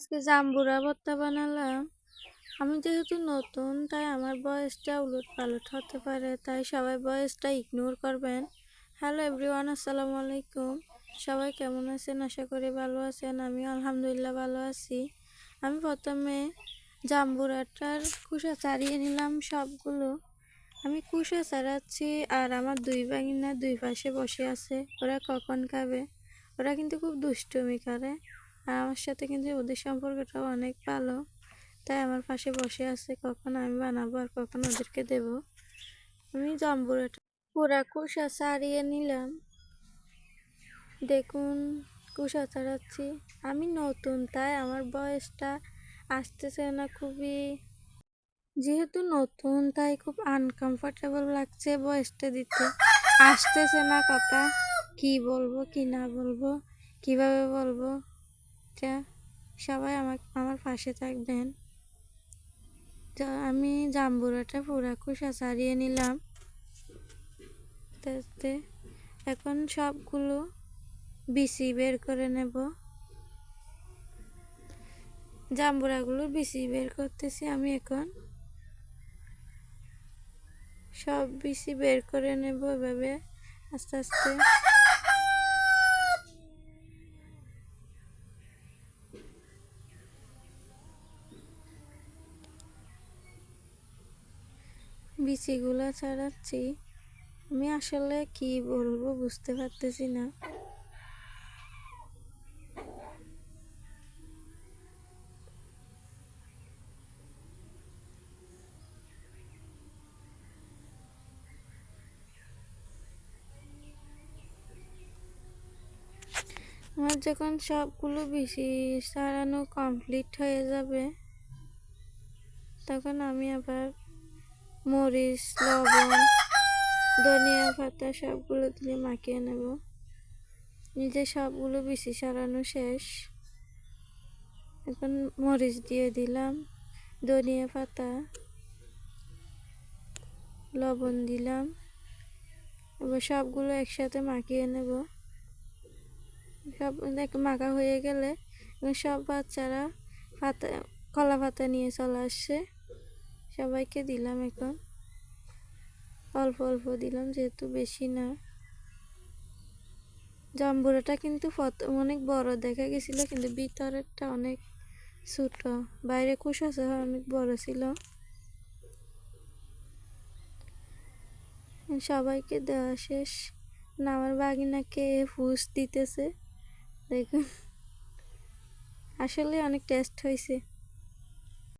আজকে জাম্বুরা ভর্তা বানালাম। আমি যেহেতু নতুন, তাই আমার বয়সটা উলট পালট হতে পারে, তাই সবাই বয়সটা ইগনোর করবেন। হ্যালো এভরিওয়ান আসসালামু আলাইকুম। সবাই কেমন আছেন? আশা করি ভালো আছেন। আমি আলহামদুলিল্লাহ ভালো আছি। আমি প্রথমে জাম্বুরাটার কুসা ছাড়িয়ে নিলাম সবগুলো। আমি কুসা ছাড়াচ্ছি আর আমার দুই বাগিনা দুই পাশে বসে আছে। ওরা কখন খাবে? ওরা কিন্তু খুব দুষ্টুমি করে। আমার সাথে কিন্তু ওদের সম্পর্কটাও অনেক ভালো। তাই আমার পাশে বসে আছে, কখন আমি বানাবো আর কখন ওদেরকে দেব। আমি জাম্বুরাটা পুরা কুসা ছাড়িয়ে নিলাম। দেখুন কুসা ছাড়াচ্ছি আমি নতুন, তাই আমার বয়সটা আসতেছে না খুবই। যেহেতু নতুন, তাই খুব আনকমফোর্টেবল লাগছে বয়সটা দিতে। আসতেছে না কথা। কি বলব, কি না বলব, কীভাবে বলব? এটা সবাই আমার আমার পাশে থাকবেন। তো আমি জাম্বুরাটা পুরা কুসা ছাড়িয়ে নিলাম। তাতে এখন সবগুলো বিসি বের করে নেব। জাম্বুরাগুলো বিসি বের করতেছি আমি এখন। সব বিসি বের করে নেব এভাবে, আস্তে আস্তে। বিচিগুলো ছাড়াচ্ছি। আমি আসলে কি বলব বুঝতে পারতেছি না। আমার যখন সবগুলো বেশি সারানো কমপ্লিট হয়ে যাবে, তখন আমি আবার মরিচ, লবণ, ধনিয়া পাতা সবগুলো দিয়ে মাখিয়ে নেব। নিজে সবগুলো বেশি সারানো শেষ। এখন মরিচ দিয়ে দিলাম, ধনিয়া পাতা, লবণ দিলাম। এবার সবগুলো একসাথে মাখিয়ে নেব। সব মাখা হয়ে গেলে সব বাচ্চারা পাতা, কলা পাতা নিয়ে চলে আসছে। সবাইকে দিলাম এখন। অল্প অল্প দিলাম, যেহেতু বেশি না। জাম্বুরাটা কিন্তু অনেক বড়, দেখা গেছিল কিন্তু ভিতরেরটা অনেক ছোট। বাইরে কুশাসা অনেক বড় ছিল। সবাইকে দেওয়া শেষ। না, আমার বাগিনাকে ফুস দিতেছে। দেখুন। আসলে অনেক টেস্ট হয়েছে।